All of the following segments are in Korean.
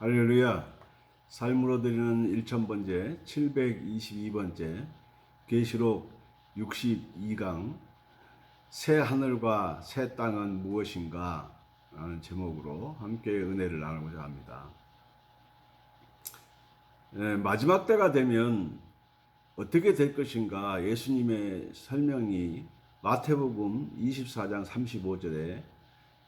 할렐루야. 삶으로 드리는 1000번째, 722번째, 계시록 62강, 새 하늘과 새 땅은 무엇인가? 라는 제목으로 함께 은혜를 나누고자 합니다. 예, 마지막 때가 되면 어떻게 될 것인가 예수님의 설명이 마태복음 24장 35절에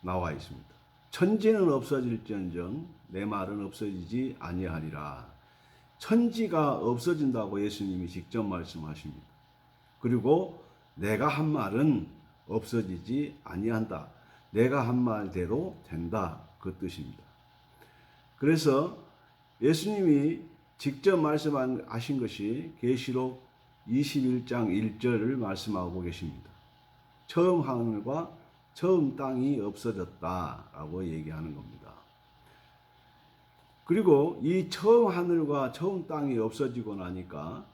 나와 있습니다. 천지는 없어질지언정 내 말은 없어지지 아니하리라. 천지가 없어진다고 예수님이 직접 말씀하십니다. 그리고 내가 한 말은 없어지지 아니한다. 내가 한 말대로 된다. 그 뜻입니다. 그래서 예수님이 직접 말씀하신 것이 계시록 21장 1절을 말씀하고 계십니다. 처음 하늘과 처음 땅이 없어졌다라고 얘기하는 겁니다. 그리고 이 처음 하늘과 처음 땅이 없어지고 나니까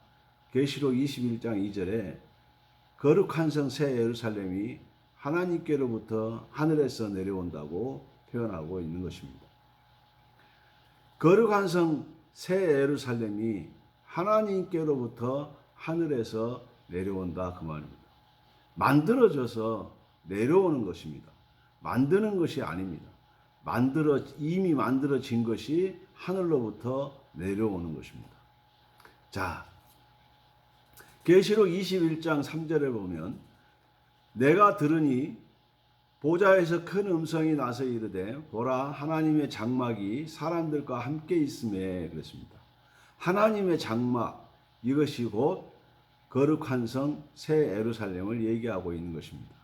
계시록 21장 2절에 거룩한 성 새 예루살렘이 하나님께로부터 하늘에서 내려온다고 표현하고 있는 것입니다. 거룩한 성 새 예루살렘이 하나님께로부터 하늘에서 내려온다 그 말입니다. 만들어져서 내려오는 것입니다. 만드는 것이 아닙니다. 만들어 이미 만들어진 것이 하늘로부터 내려오는 것입니다. 자, 계시록 21장 3절에 보면 내가 들으니 보좌에서 큰 음성이 나서 이르되 보라 하나님의 장막이 사람들과 함께 있음에 그랬습니다. 하나님의 장막 이것이 곧 거룩한 성새 예루살렘을 얘기하고 있는 것입니다.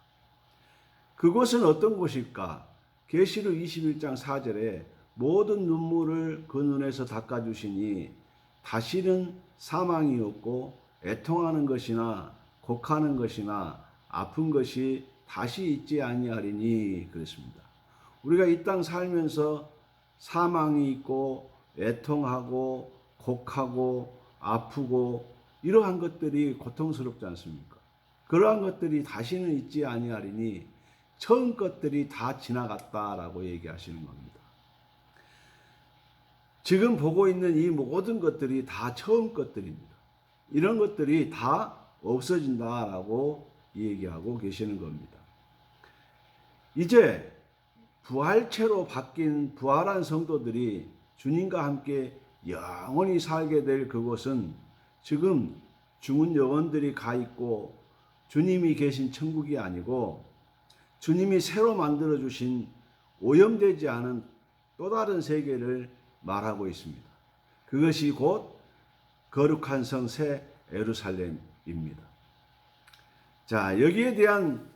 그곳은 어떤 곳일까? 계시록 21장 4절에 모든 눈물을 그 눈에서 닦아 주시니 다시는 사망이 없고 애통하는 것이나 곡하는 것이나 아픈 것이 다시 있지 아니하리니 그랬습니다. 우리가 이 땅 살면서 사망이 있고 애통하고 곡하고 아프고 이러한 것들이 고통스럽지 않습니까? 그러한 것들이 다시는 있지 아니하리니 처음 것들이 다 지나갔다라고 얘기하시는 겁니다. 지금 보고 있는 이 모든 것들이 다 처음 것들입니다. 이런 것들이 다 없어진다라고 얘기하고 계시는 겁니다. 이제 부활체로 바뀐 부활한 성도들이 주님과 함께 영원히 살게 될 그곳은 지금 죽은 영혼들이 가 있고 주님이 계신 천국이 아니고 주님이 새로 만들어 주신 오염되지 않은 또 다른 세계를 말하고 있습니다. 그것이 곧 거룩한 성 새 에루살렘입니다. 자, 여기에 대한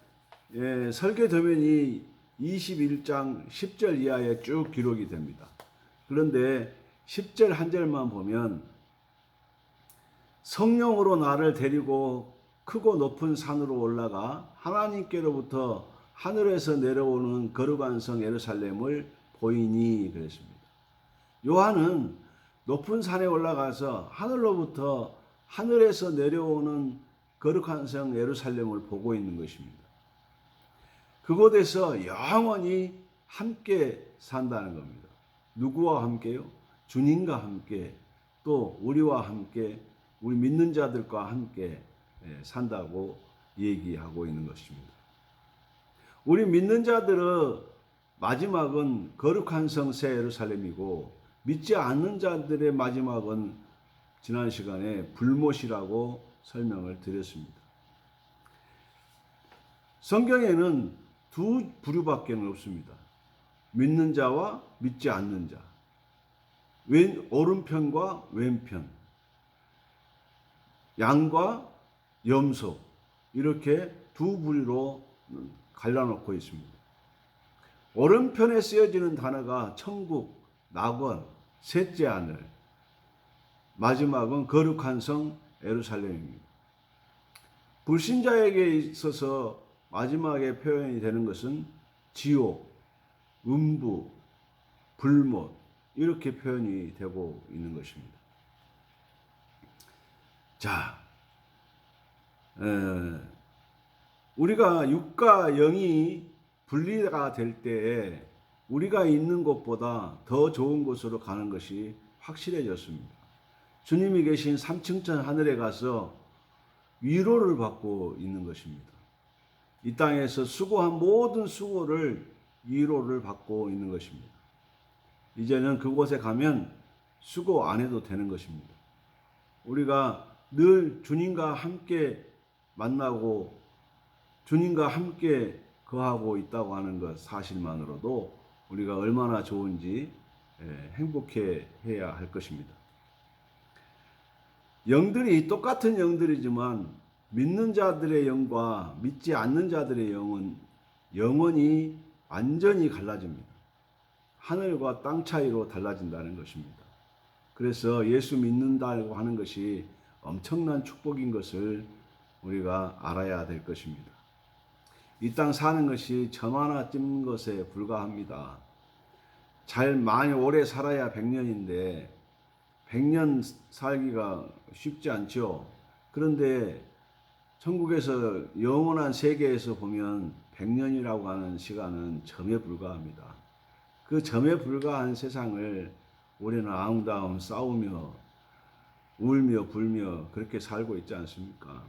예, 설계 도면이 21장 10절 이하에 쭉 기록이 됩니다. 그런데 10절 한 절만 보면 성령으로 나를 데리고 크고 높은 산으로 올라가 하나님께로부터 하늘에서 내려오는 거룩한 성 예루살렘을 보이니 그랬습니다. 요한은 높은 산에 올라가서 하늘로부터 하늘에서 내려오는 거룩한 성 예루살렘을 보고 있는 것입니다. 그곳에서 영원히 함께 산다는 겁니다. 누구와 함께요? 주님과 함께 또 우리와 함께 우리 믿는 자들과 함께 예, 산다고 얘기하고 있는 것입니다. 우리 믿는 자들의 마지막은 거룩한 성 새 예루살렘이고 믿지 않는 자들의 마지막은 지난 시간에 불못이라고 설명을 드렸습니다. 성경에는 두 부류밖에 없습니다. 믿는 자와 믿지 않는 자. 왼 오른편과 왼편. 양과 염소. 이렇게 두 부류로 갈라놓고 있습니다. 오른편에 쓰여지는 단어가 천국, 낙원, 셋째 하늘, 마지막은 거룩한 성 에루살렘입니다. 불신자에게 있어서 마지막에 표현이 되는 것은 지옥, 음부, 불못 이렇게 표현이 되고 있는 것입니다. 자, 에, 우리가 육과 영이 분리가 될 때에 우리가 있는 곳보다 더 좋은 곳으로 가는 것이 확실해졌습니다. 주님이 계신 3층천 하늘에 가서 위로를 받고 있는 것입니다. 이 땅에서 수고한 모든 수고를 위로를 받고 있는 것입니다. 이제는 그곳에 가면 수고 안 해도 되는 것입니다. 우리가 늘 주님과 함께 만나고 주님과 함께 거하고 있다고 하는 것 사실만으로도 우리가 얼마나 좋은지 예, 행복해 해야 할 것입니다. 영들이 똑같은 영들이지만 믿는 자들의 영과 믿지 않는 자들의 영은 영원히 완전히 갈라집니다. 하늘과 땅 차이로 달라진다는 것입니다. 그래서 예수 믿는다고 하는 것이 엄청난 축복인 것을 우리가 알아야 될 것입니다. 이 땅 사는 것이 점 하나 찝는 것에 불과합니다. 잘 많이 오래 살아야 100년인데 100년 살기가 쉽지 않죠. 그런데 천국에서 영원한 세계에서 보면 100년이라고 하는 시간은 점에 불과합니다. 그 점에 불과한 세상을 우리는 아웅다웅 싸우며 울며 불며 그렇게 살고 있지 않습니까?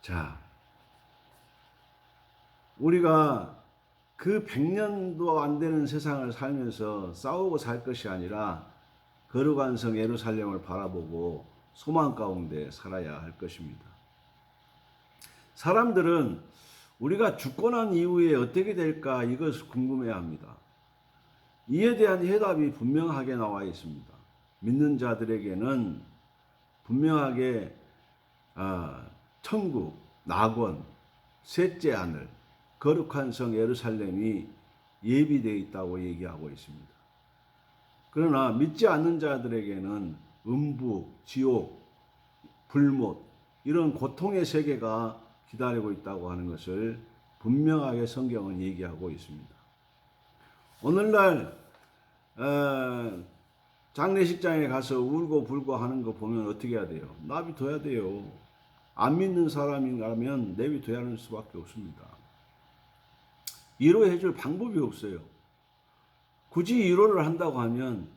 자, 우리가 그 100년도 안 되는 세상을 살면서 싸우고 살 것이 아니라 거룩한 성 예루살렘을 바라보고 소망 가운데 살아야 할 것입니다. 사람들은 우리가 죽고 난 이후에 어떻게 될까 이것을 궁금해 합니다. 이에 대한 해답이 분명하게 나와 있습니다. 믿는 자들에게는 분명하게 아, 천국, 낙원, 셋째 하늘, 거룩한 성 예루살렘이 예비되어 있다고 얘기하고 있습니다. 그러나 믿지 않는 자들에게는 음부, 지옥, 불못 이런 고통의 세계가 기다리고 있다고 하는 것을 분명하게 성경은 얘기하고 있습니다. 오늘날 어, 장례식장에 가서 울고 불고 하는 거 보면 어떻게 해야 돼요? 나비둬야 돼요. 안 믿는 사람이라면 내비둬야 하는 수밖에 없습니다. 위로해 줄 방법이 없어요. 굳이 위로를 한다고 하면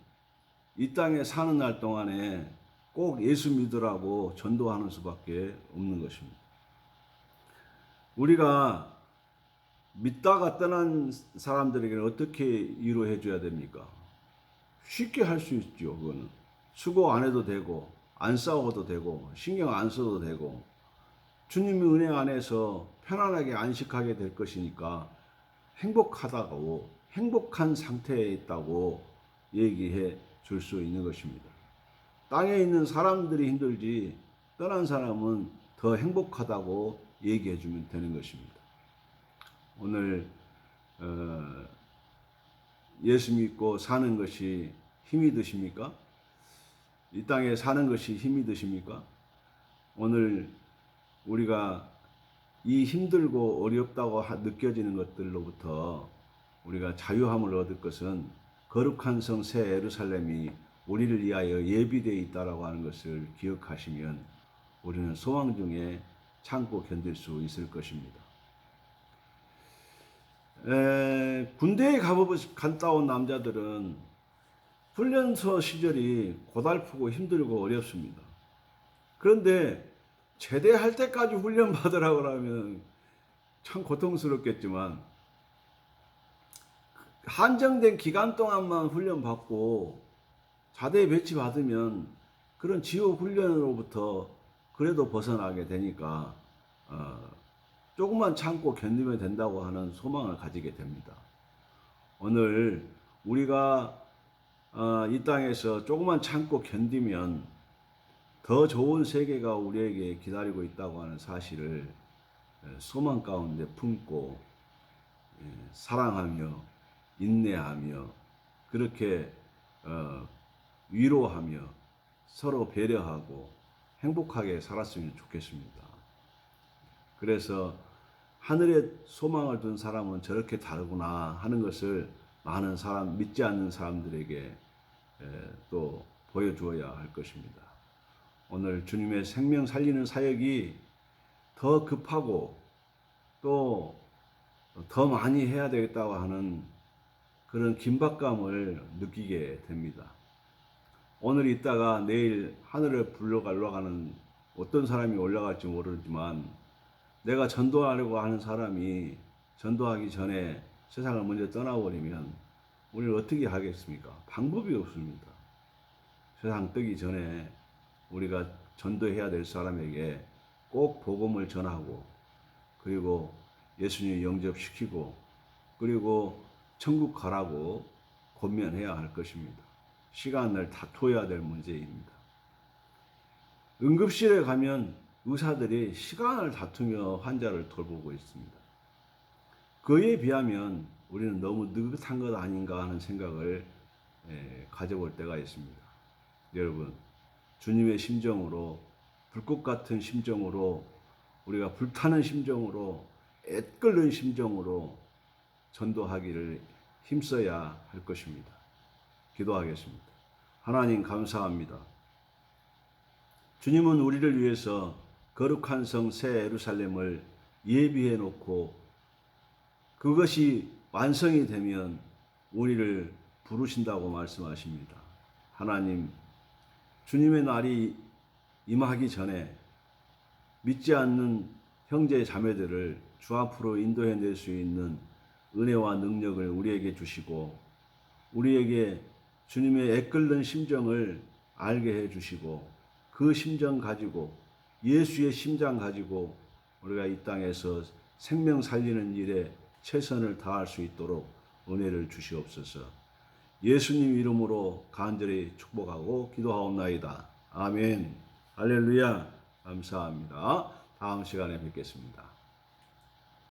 이 땅에 사는 날 동안에 꼭 예수 믿으라고 전도하는 수밖에 없는 것입니다. 우리가 믿다가 떠난 사람들에게는 어떻게 위로해 줘야 됩니까? 쉽게 할 수 있죠, 그거는. 수고 안 해도 되고, 안 싸워도 되고, 신경 안 써도 되고, 주님의 은혜 안에서 편안하게 안식하게 될 것이니까 행복하다고, 행복한 상태에 있다고 얘기해 줄 수 있는 것입니다. 땅에 있는 사람들이 힘들지, 떠난 사람은 더 행복하다고 얘기해 주면 되는 것입니다. 오늘 어, 예수 믿고 사는 것이 힘이 드십니까? 이 땅에 사는 것이 힘이 드십니까? 오늘 우리가 이 힘들고 어렵다고 느껴지는 것들로부터 우리가 자유함을 얻을 것은 거룩한 성 새 예루살렘이 우리를 위하여 예비되어 있다라고 하는 것을 기억하시면 우리는 소망 중에 참고 견딜 수 있을 것입니다. 에, 군대에 갔다 온 남자들은 훈련소 시절이 고달프고 힘들고 어렵습니다. 그런데 제대할 때까지 훈련 받으라 그러면 참 고통스럽겠지만 한정된 기간 동안만 훈련 받고 자대 배치 받으면 그런 지옥 훈련으로부터 그래도 벗어나게 되니까 어, 조금만 참고 견디면 된다고 하는 소망을 가지게 됩니다. 오늘 우리가 어, 이 땅에서 조금만 참고 견디면 더 좋은 세계가 우리에게 기다리고 있다고 하는 사실을 소망 가운데 품고 예, 사랑하며 인내하며 그렇게 어, 위로하며 서로 배려하고 행복하게 살았으면 좋겠습니다. 그래서 하늘에 소망을 둔 사람은 저렇게 다르구나 하는 것을 많은 사람, 믿지 않는 사람들에게 또 보여주어야 할 것입니다. 오늘 주님의 생명 살리는 사역이 더 급하고 또 더 많이 해야 되겠다고 하는 그런 긴박감을 느끼게 됩니다. 오늘 있다가 내일 하늘에 불러가려가는 어떤 사람이 올라갈지 모르지만 내가 전도하려고 하는 사람이 전도하기 전에 세상을 먼저 떠나버리면 우리는 어떻게 하겠습니까? 방법이 없습니다. 세상 뜨기 전에 우리가 전도해야 될 사람에게 꼭 복음을 전하고 그리고 예수님 영접시키고 그리고 천국 가라고 권면해야 할 것입니다. 시간을 다투어야 될 문제입니다. 응급실에 가면 의사들이 시간을 다투며 환자를 돌보고 있습니다. 그에 비하면 우리는 너무 느긋한 것 아닌가 하는 생각을 에, 가져볼 때가 있습니다. 여러분, 주님의 심정으로 불꽃 같은 심정으로 우리가 불타는 심정으로 애끓는 심정으로 전도하기를 힘써야 할 것입니다. 기도하겠습니다. 하나님 감사합니다. 주님은 우리를 위해서 거룩한 성 새 예루살렘을 예비해 놓고 그것이 완성이 되면 우리를 부르신다고 말씀하십니다. 하나님, 주님의 날이 임하기 전에 믿지 않는 형제 자매들을 주 앞으로 인도해 낼 수 있는 은혜와 능력을 우리에게 주시고 우리에게 주님의 애끓는 심정을 알게 해 주시고 그 심정 가지고 예수의 심장 가지고 우리가 이 땅에서 생명 살리는 일에 최선을 다할 수 있도록 은혜를 주시옵소서. 예수님 이름으로 간절히 축복하고 기도하옵나이다. 아멘. 할렐루야. 감사합니다. 다음 시간에 뵙겠습니다.